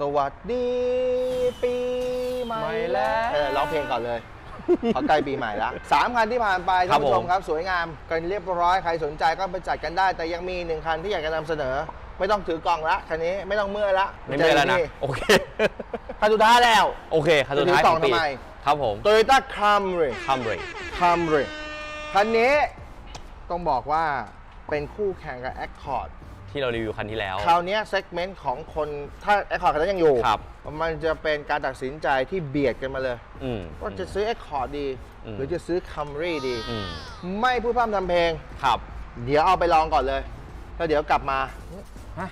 สวัสดีปีใหม่ใหม่แล้แล้ว วเออร้องเพลงก่อนเลยเขาใกล้ปีใหม่แล้วสามคันที่ผ่านไปครัท่านบผู้ชมผมครับสวยงามกันเรียบร้อยใครสนใจก็ไปจัดกันได้ แต่ยังมีหนึ่งคันที่อยากจะนำเสนอ ไม่ต้องถือกล่องละคันนี้ไม่ต้องเมื่อยละไม่มีแล้วนะ โอเค คันสุดท้ายแล้ว โอเคคันสุดท้ายจะถือกล่ขอองงปีทำไม ครับผม Toyota Camry คัมเร Camry คันนี้ต้องบอกว่าเป็นคู่แข่งกับ Accord ที่เรารีวิวคันที่แล้ว คราวเนี้เซกเมนต์ของคนถ้า Accord คันนั้นยังอยู่ ครับ มันจะเป็นการตัดสินใจที่เบียดกันมาเลย อืม ว่าจะซื้อ Accord ดี อืม หรือจะซื้อ Camry ดี อืมไม่พูดพร่ำทำเพลง ครับ เดี๋ยวเอาไปลองก่อนเลย แล้วเดี๋ยวกลับมาฮะ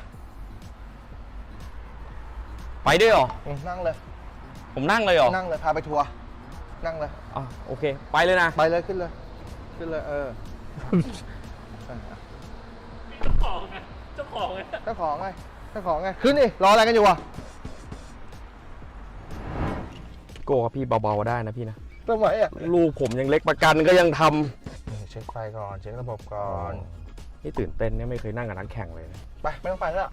ไปด้วยเหรอ อืมนั่งเลย ผมนั่งเลยเหรอนั่งเลย พาไปทัวร์ นั่งเลย อะโอเค ไปเลยนะ ไปเลยขึ้นเลย ขึ้นเลย เออ เจ้าของไงเจ้า ของไงเจ้าของไงเจ้าของไงขึ้นดิรออะไรกันอยู่วะโก้ครับพี่เบาๆได้นะพี่นะทำไมอะลูกผมยังเล็กประกันก็ยังทเช็คไฟก่อนเช็คระบบก่อนำนี่ตื่นเต้นเนี่ยไม่เคยนั่งกับนักแข่งเลยนะไปไม่ต้องไปแล้ว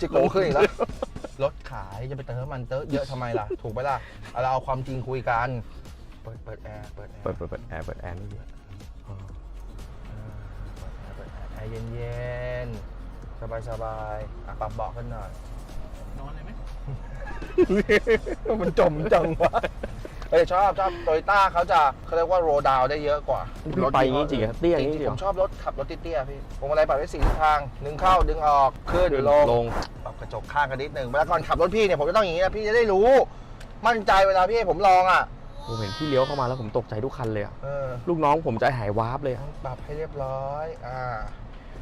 จิโก้ขึ้นอีกแล้วรถขายจะไปเติมน้ำมันเตอะเยอะทำไมล่ะ ถูกไหมล่ะเอาเราเอาความจริงคุยกันเปิดเปิดแอร์เปิดแอร์เปิดเปิดเปิดแอร์เปิดแอร์นี่พี่อ๋อเปิดแอร์แอร์เย็นๆ สบายสบายๆอะปรับเบาะขึ้นหน่อย นอนเลยไหมมันจมจังวะเอ้ยชอบชอบโตโยต้าเขาจะเขาเรียกว่าโรดาวได้เยอะกว่าพี่ไปอย่างนี้จริงเหรอเตี้ยอย่างนี้จริงผเหรมอชอบรถขับรถเตี้ยๆพี่พวงมาลัยปรับได้สี่ทิศทางดึงเข้าดึงออกขึ้นลง ลง ปรับกระจกข้างกันนิดหนึ่งเวลาก่อนขับรถพี่เนี่ยผมจะต้องอย่างนี้นะพี่จะได้รู้ มั่นใจเวลาพี่ให้ผมลองอะผมเห็นพี่เลี้ยวเข้ามาแล้วผมตกใจทุกคันเลยอะเออลูกน้องผมใจหายวาร์ปเลยอะต้องปรับให้เรียบร้อย อ่า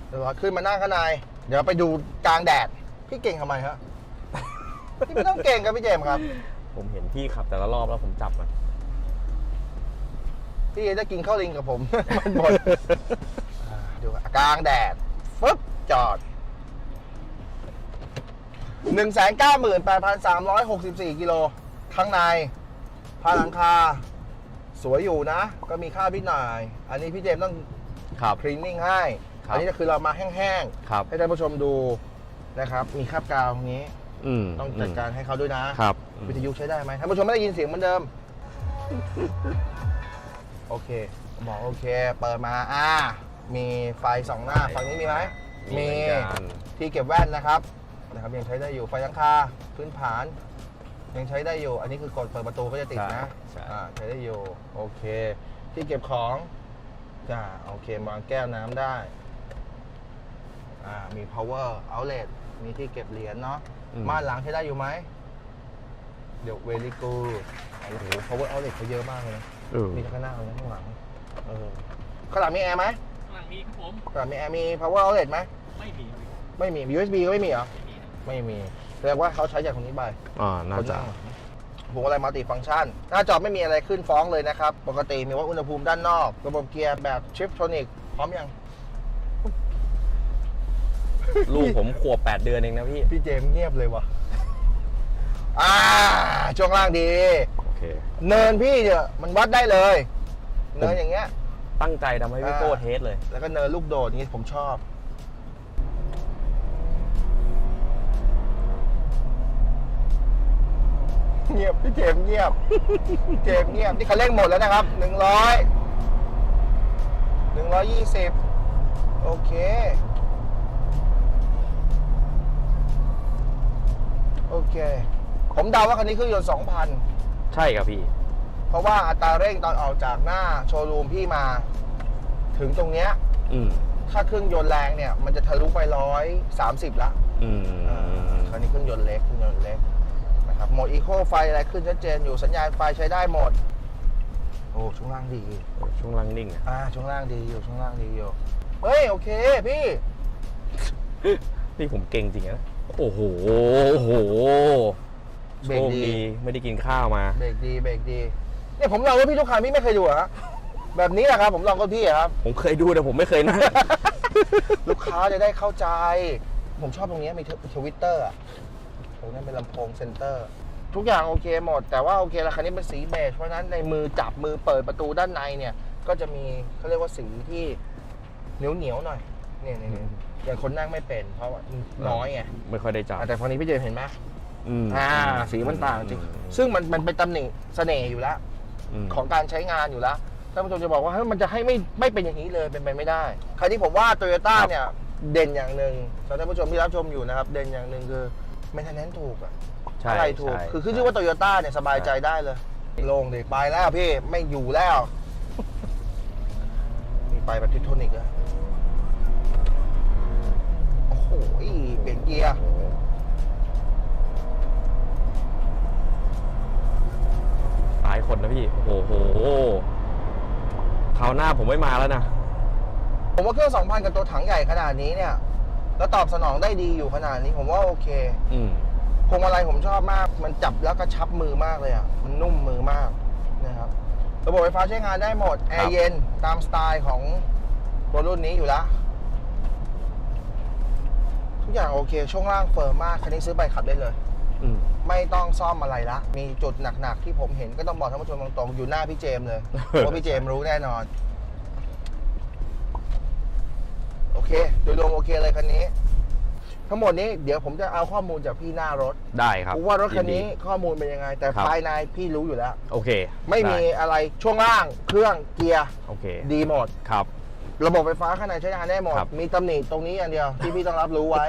เดี๋ยวเราขึ้นมานั่งข้างใน เดี๋ยวไปดูกลางแดด พี่เก่งทำไมฮะ พี่ไม่ต้องเก่งครับพี่เจมส์ครับ ผมเห็นพี่ขับแต่ละรอบแล้วผมจับมันพี่จะกินข้าวลิงกับผม มันหมดอ่าดูอะกลางแดดฟึบจอด 1 9 8 3 6 4 กิโล ข้างในผ้าหลังคา สวยอยู่นะ ก็มีค่าพี่หน่อย อันนี้พี่เจมส์ต้อง ครับ คลีนนิ่งให้ครับ อันนี้ก็คือเรามาแห้งครับ ๆ ให้ท่านผู้ชมดูนะครับ มีคราบกาวตรงนี้ อืมต้องจัดการให้เขาด้วยนะ ครับวิทยุใช้ได้ไหมท่านผู้ชมไม่ได้ยินเสียงเหมือนเดิม โอเคบอกโอเค เปิดมาอ่ามีไฟสองหน้าฝั่งนี้มีไหมมีเหมือนกันที่เก็บแว่นนะครับนะครับยังใช้ได้อยู่ไฟหลังคาพื้นฐาน ยังใช้ได้อยู่ อันนี้คือกดเปิดประตูก็จะติดนะใช่อ่าใช้ได้อยู่โอเค ที่เก็บของจ้าโอเค วางแก้วน้ำได้ อ่ามี power outlet มีที่เก็บเหรียญเนาะอืม ม่านหลังใช้ได้อยู่ไหม เดี๋ยวเวลิกูโอ้โห power outlet เขาเยอะมากเลยนะเออมีทั้งข้างหน้าและข้างหลังเออข้างหลังมีแอร์ไหมข้างหลังมีครับผม ข้างหลังมีแอร์มี power outlet ไหมไม่มีไม่มี USB ก็ไม่มีเหรอ ไม่มีนะไม่มีแสดงว่าเขาใช้จากตรงนี้ไป อ่าน่าจะผมอะไรมัลติฟังก์ชัน หน้าจอไม่มีอะไรขึ้นฟ้องเลยนะครับ ปกติมีวัดอุณหภูมิด้านนอก ระบบเกียร์แบบชิฟโทนิกพร้อมยัง ลูกผมขวบ8 เดือนเองนะพี่ พี่เจมส์เงียบเลยวะอ่าช่วงล่างดี โอเค เนินพี่เนี่ยมันวัดได้เลย เนินอย่างเงี้ย ตั้งใจทำให้พี่โก้อ่าเทสเลย แล้วก็เนินลูกโดดอย่างนี้ผมชอบ เงียบพี่เจมส์เงียบพี่เจมส์เงียบนี่เขาเร่งหมดแล้วนะครับหนึ่งร้อยหนึ่งร้อยยี่สิบโอเค โอ เค ผมเดาว่าคันนี้เครื่องยนต์สองพันใช่ครับพี่ เพราะว่าอัตราเร่งตอนออกจากหน้าโชว์รูมพี่มา ถึงตรงเนี้ย อืมถ้าเครื่องยนต์แรงเนี่ย มันจะทะลุไปร้อยสามสิบละ อืมคราวนี้เครื่องยนต์เล็กเครื่องยนต์เล็กนะครับโหมดอีโคไฟอะไรขึ้นชัดเจนอยู่สัญญาณไฟใช้ได้หมด โอ้ช่วงล่างดี ช่วงล่างนิ่งอะอ่าช่วงล่างดีอยู่ช่วงล่างดีอยู่ เฮ้ย โอเค พี่ นี่ผมเก่งจริงนะ โอ้โห โอ้โหโชเบรกคดี ดีไม่ได้กินข้าวมา เบรกดีเบรกดีเนี่ยผมลองรถพี่ทุกคันพี่ไม่เคยดูเหรอฮะแบบนี้แหละครับ ผมลองรถพี่อะครับ ผมเคยดูแต่ผมไม่เคยนั่ง ลูกค้าจะได้เข้าใจ ผมชอบตรงเนี้ยมีทวิตเตอร์อะตรงนั้นเป็นลำโพงเซ็นเตอร์ ทุกอย่างโอเคหมด แต่ว่าโอเคละคันนี้เป็นสีเบจเพราะฉะนั้นในมือจับมือเปิดประตูด้านในเนี่ย ก็จะมีเขาเรียกว่าสีที่เหนียวเหนียวๆหน่อย เนี่ยเนี่ยเนี่ยอย่างคนนั่งไม่เป็นเพราะว่าน้อยไงไม่ค่อยได้จับอะแต่ฝั่งนี้พี่เจมส์เห็นไหมอืมอ่า สีมันต่างจริงอืมซึ่งมันมันเป็นตำหนิเสน่ห์อยู่แล้ว มของการใช้งานอยู่แล้วท่านผู้ชมจะบอกว่าเฮ้ยมันจะให้ไม่ไม่เป็นอย่างนี้เลยเป็นไปไม่ได้ คราวนี้ผมว่าโตโยต้าครับเนี่ย เด่นอย่างหนึ่งสำหรับท่านผู้ชมที่รับชมอยู่นะครับ เด่นอย่างหนึ่งคือแมนเทนแนนถูกอะใช่อะไรถูก ใช่คือขึ้นชื่อว่าโตโยต้าเนี่ยสบายใจได้เลยโล่งดิไปแล้วพี่ไม่อยู่แล้ว มีไปแบบทิทโทนิกอะ คราวหน้าผมไม่มาแล้วนะ ผมว่าเครื่อง2,000กับตัวถังใหญ่ขนาดนี้เนี่ย แล้วตอบสนองได้ดีอยู่ขนาดนี้ ผมว่าโอเคอืมพวงมาลัยผมชอบมาก มันจับแล้วก็ชับมือมากเลยอะ มันนุ่มมือมากนะครับ ระบบไฟฟ้าใช้งานได้หมด แอครับร์เย็นตามสไตล์ของตัวรุ่นนี้อยู่แล้วทุกอย่างโอเค ช่วงล่างเฟิร์มมาก คันนี้ซื้อไปขับได้เลย อืม ไม่ต้องซ่อมอะไรละ มีจุดหนักๆ ที่ผมเห็นก็ต้องบอกท่านผู้ชมตรงๆ อยู่หน้าพี่เจมส์เลย เพราะว่าพี่เจมส์รู้แน่นอน โอเค โดยรวมโอเคเลยคันนี้ ทั้งหมดนี้เดี๋ยวผมจะเอาข้อมูลจากพี่หน้ารถได้ครับว่ารถคันนี้ยิดี ข้อมูลเป็นยังไง แต่ครับ ภายในพี่รู้อยู่แล้ว โอเคไม่มีด้อะไรช่วงล่างเครื่องเกียร์โอเค ดีหมด ครับ ระบบไฟฟ้าข้างในใช้งานได้หมด ครับ มีตำหนิตรงนี้อย่างเดียว ที่พี่ต้องรับรู้ไว้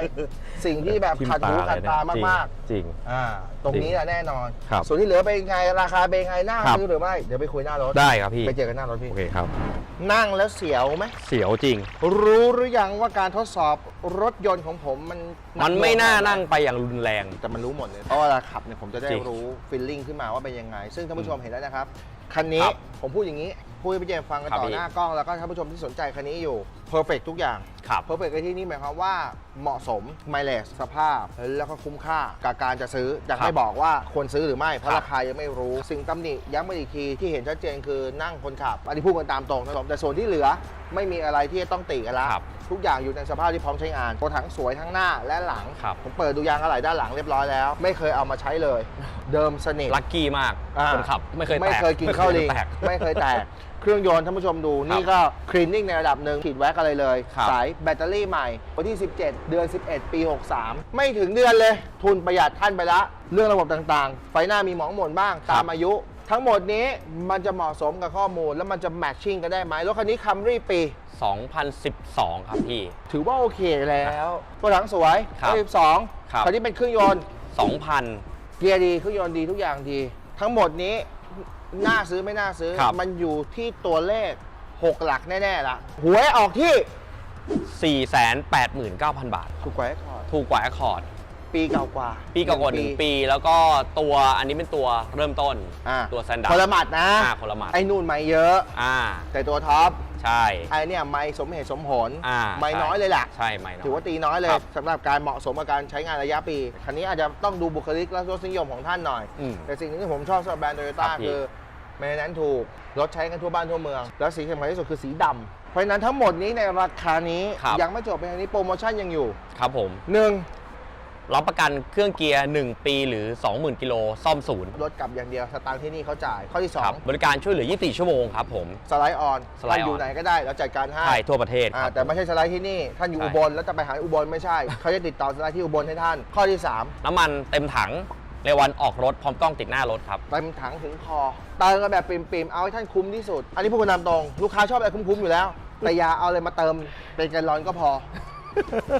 สิ่งที่แบบทิ่มขัดหูเลขัดยนะตาจริงมากจริง ๆ อ่า ตรงนี้แหละแน่นอน ครับส่วนที่เหลือเป็นไงราคาเป็นไงน่าครับ ซื้อหรือไม่เดี๋ยวไปคุยหน้ารถได้ครับพี่ ไปเจอกันหน้ารถพี่ โอเคครับ นั่งแล้วเสียวไหมเสียวจริง รู้หรือยังว่าการทดสอบรถยนต์ของผมมันมันไม่น่าหกนั่งไปอย่างรุนแรง แต่มันรู้หมดเลยเพราะเวลาขับเนี่ยผมจะได้จริงรู้ฟีลลิ่งขึ้นมาว่าเป็นยังไง ซึ่งท่านผู้ชมเห็นแล้วนะครับคันนี้ครับ ผมพูดอย่างนี้ พูดให้พี่เจมส์ฟังกันครับต่อพี่ หน้ากล้องแล้วก็ท่านผู้ชมที่สนใจคันนี้อยู่เพอร์เฟกทุกอย่างครับ เพอร์เฟกในที่นี้หมายความว่าเหมาะสมไมเลสสภาพ แล้วก็คุ้มค่ากับการจะซื้อยังครับไม่บอกว่าควรซื้อหรือไม่เพราะครับ ราคายังไม่รู้ สิ่งตำหนิย้ำมาอีกทีที่เห็นชัดเจนคือนั่งคนขับอันนี้พูดกันตามตรงนะครับแต่ส่วนที่เหลือไม่มีอะไรที่จะต้องติกันละ ครับ ทุกอย่างอยู่ในสภาพที่พร้อมใช้งานตัวถังสวยทั้งหน้าและหลัง ครับ ผมเปิดดูยางอะไหล่ด้านหลังเรียบร้อยแล้ว ไม่เคยเอามาใช้เลย เดิมสนิท ลัคกี้มากอ่า คนขับไม่เคยแตกไม่เคยกินข้าวลิงไม่เคยแตก ไม่เคยแตก เครื่องยนต์ท่านผู้ชมดูนี่ก็คลีนนิ่งในระดับหนึ่งขีดแว็กอะไรเลย ครับสายแบตเตอรี่ใหม่ วันที่ 17 เดือน 11 ปี 63 ไม่ถึงเดือนเลย ทุนประหยัดท่านไปละ เรื่องระบบต่างๆ ไฟหน้ามีหมองหม่นบ้างตามอายุ ทั้งหมดนี้มันจะเหมาะสมกับข้อมูล แล้วมันจะแมทชิ่งกันได้ไหมรถคันนี้คัมรี่ปี 2012 ครับพี่ ถือว่าโอเคแล้วตัวถังสวยครับ12ครับ คันนี้เป็นเครื่องยนต์ 2,000 เกียร์ดีเครื่องยนต์ดีทุกอย่างดี ทั้งหมดนี้ น่าซื้อไม่น่าซื้อ ครับ มันอยู่ที่ตัวเลข 6 หลักแน่ๆละหวยออกที่489,000 บาท ถูกกว่าไอ้คอร์ดถูกกว่าแอคคอร์ดปีเก่ากว่าปีเก่ากว่าหนึ่งปี แล้วก็ตัวอันนี้เป็นตัวเริ่มต้น อ่าตัวแซนด์คนละหมัดนะอ่าคนละหมัด ไอ้นู่นไม่เยอะ อ่า แต่ตัวท็อปใช่ ไอ้เนี่ยไม่สมเหตุสมผลอ่าไม่ใช่น้อยเลยแหละใช่ไม่น้อย ถือว่าตีน้อยเลยครับสำหรับการเหมาะสมกับการใช้งานระยะปี คันนี้อาจจะต้องดูบุคลิกและรสนิยมของท่านหน่อย อืมแต่สิ่งหนึงที่ผมชอบสำหรับแบรนด์โตโยต้าครับพี่คือ แมนนั้นถูกรถใช้กันทั่วบ้านทั่วเมือง แล้วสีสำคัญที่สุดคือสีดำเพราะฉะนั้นทั้งหมดนี้ในราคานี้ครับ ยังไม่จบเป็นอันนี้โปรโมชั่นยังอยู่ครับผม หนึ่งรับประกันเครื่องเกียร์ 1 ปีหรือ 20,000 กิโลซ่อมศูนย์รถกลับอย่างเดียวสตางค์ที่นี่เขาจ่ายข้อที่ครับบริการช่วยเหลือ 24 ชั่วโมงครับผม2สไลด์ออนสไลด์ท่านอยู่ on ไหนก็ได้เราจัดการให้ ใช่ทั่วประเทศคอ่ารับ แต่ไม่ใช่สไลด์ที่นี่ ท่านอยู่ใช่ อุบลแล้วจะไปหาอุบลไม่ใช่ เขาจะติดต่อสไลด์ที่อุบลให้ท่าน ข้อที่ น้ำมันเต็มถัง ในวันออกรถพร้อมกล้องติดหน้ารถครับ3เต็มถังถึงคอเติมกันแบบปิ่มๆ เอาให้ท่านคุ้มที่สุด อันนี้พูดกันตามตรง ลูกค้าชอบอะไรคุ้มๆ อยู่แล้ว แต่อย่าเอาอะไรมาเติมเป็นแกันร้อนก็พอ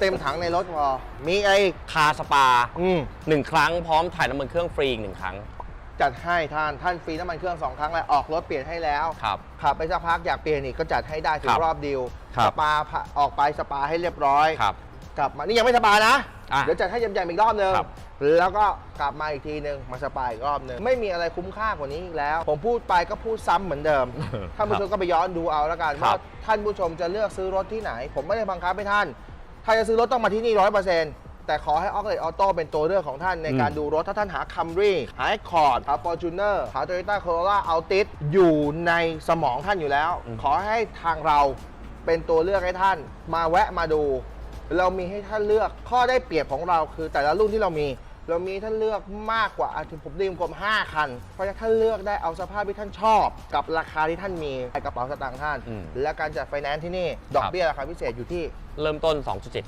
เต็มถังในรถพอ มีอะไรอีกคาสปาอืม1ครั้งพร้อมถ่ายน้ำมันเครื่องฟรีอีกหนึ่งครั้ง จัดให้ท่าน ท่านฟรีน้ำมันเครื่องสองครั้งแล้วออกรถเปลี่ยนให้แล้ว ครับ ขับไปสักพักอยากเปลี่ยนอีกก็จัดให้ได้ถึครังบรอบดีลครับ สปาผ่าออกไปสปาให้เรียบร้อย ครับ กลับมา นี่ยังไม่สปานะ อะเดี๋ยวจัดให้ยำๆอีกรอบนึงครับ แล้วก็กลับมาอีกทีนึงมาสปาอีกรอบนึงไม่มีอะไรคุ้มค่ากว่านี้อีกแล้ว ผมพูดไปก็พูดซ้ำเหมือนเดิม ท่านผู้ชมก็ไปย้อนดูเอาแล้วกันครัว่าบ ท่านผู้ชมจะเลือกซื้อรถที่ไหน ผมไม่ได้บังคับให้ท่าน ถ้าจะซื้อรถต้องมาที่นี่ร้อยเปอร์เซ็นต์แต่ขอให้ออกเลออโต้เป็นตัวเลือกของท่านในการดูรถถ้าท่านหาคัมรี่หาคอร์ดหาฟอร์จูเนอร์หาโตโยต้าโคโรล่าอัลติสอยู่ในสมองท่านอยู่แล้ว ขอให้ทางเราเป็นตัวเลือกให้ท่าน มาแวะมาดู เรามีให้ท่านเลือกข้อได้เปรียบของเราคือแต่ละรุ่นที่เรามี เรามีท่านเลือกมากกว่าอะถึงผมดีมกลม5คัน เพราะฉะนั้นท่านเลือกได้เอาสภาพที่ท่านชอบ กับราคาที่ท่านมีในกระเป๋าสตางค์ท่าน อืมและการจัดไฟแนนซ์ที่นี่ ดอกเบี้ยราคาพิเศษอยู่ที่เริ่มต้น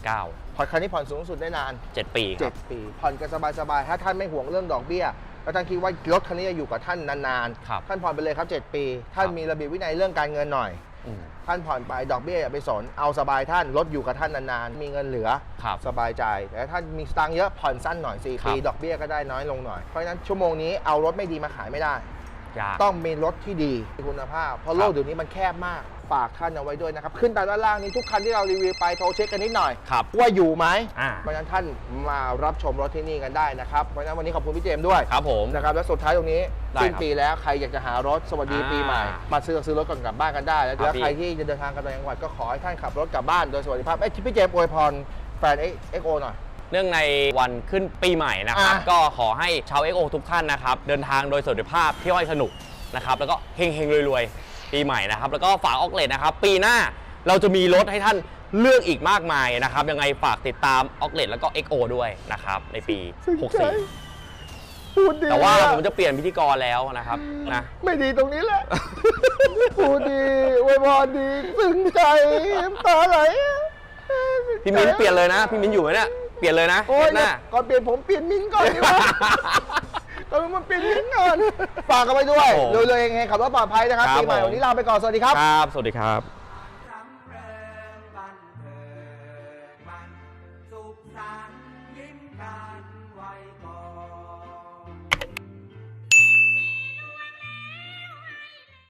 2.79 ผ่อนคันนี้ผ่อนสูงสุดได้นาน 7 ปีครับ7ปี ผ่อนกันสบายๆ ถ้าท่านไม่ห่วงเรื่องดอกเบี้ย แล้วท่านคิดว่ารถคันนี้จะอยู่กับท่านนานครับท่านผ่อนไปเลยครับ 7 ปี ท่านครับ มีระเบียบวินัยเรื่องการเงินหน่อยอืม ท่านผ่อนไปดอกเบี้ยอย่าไปสน เอาสบายท่านรถอยู่กับท่านนานๆ มีเงินเหลือครับสบายใจแต่ถ้าท่านมีสตางค์เยอะผ่อนสั้นหน่อย4ปีครับดอกเบี้ยก็ได้น้อยลงหน่อย เพราะฉะนั้นชั่วโมงนี้เอารถไม่ดีมาขายไม่ได้ยากต้องมีรถที่ดีมีคุณภาพ เพราะโลกเดี๋ยวนี้มันแคบมาก ฝากท่านเอาไว้ด้วยนะครับ ขึ้นตามด้านล่างนี้ทุกคันที่เรารีวิวไปโทรเช็คกันนิดหน่อย ครับว่าอยู่ไหมอ่า เพราะฉะนั้นท่านมารับชมรถที่นี่กันได้นะครับเพราะฉะนั้นวันนี้ขอบคุณพี่เจมส์ด้วยครับผม นะครับและสุดท้ายตรงนี้ได้สิ้นครับปีแล้วใครอยากจะหารถสวัสดีอ่าปีใหม่ มาซื้อซื้อรถก่อนกลับบ้านกันได้แล้วครับใครพี่ที่จะเดินทางกลับต่างจังหวัดก็ขอให้ท่านขับรถกลับบ้านโดยสวัสดิภาพเอ้ยพี่เจมส์อวยพรแฟนเอ็กโอหน่อย เนื่องในวันขึ้นปีใหม่นะครับ อะ ก็ขอให้ชาว XO ทุกท่านนะครับ เดินทางโดยสวัสดิภาพเที่ยวให้สนุกนะครับ แล้วก็เฮงเฮงๆรวยๆ ปีใหม่นะครับ แล้วก็ฝากออกเลตนะครับ ปีหน้าเราจะมีรถให้ท่านเลือกอีกมากมายนะครับ ยังไงฝากติดตามออกเลตแล้วก็ XO ด้วยนะครับ ในปี64พูดดีแต่ว่าอะผมจะเปลี่ยนพิธีกรแล้วนะครับนะ ไม่ดีตรงนี้แหละ พูดดีอวยพรดีซึ้งใจน้ำตาไหลอะพี่มิ้นเปลี่ยนเลยนะ พี่มิ้นอยู่ไหมเนี่ย เปลี่ยนเลยนะโอ้ยหน้า ก่อนเปลี่ยนผมเปลี่ยนมิ้นท์ก่อนดีกว่า ตอนมันเปลี่ยนมิ้นท์ก่อนฝากกันไว้ด้วยครับผมเร็วๆเองๆขับรถปลอดภัยนะครับครับปีใหม่ผม วันนี้ลาไปก่อนสวัสดีครับ ครับ สวัสดีครับ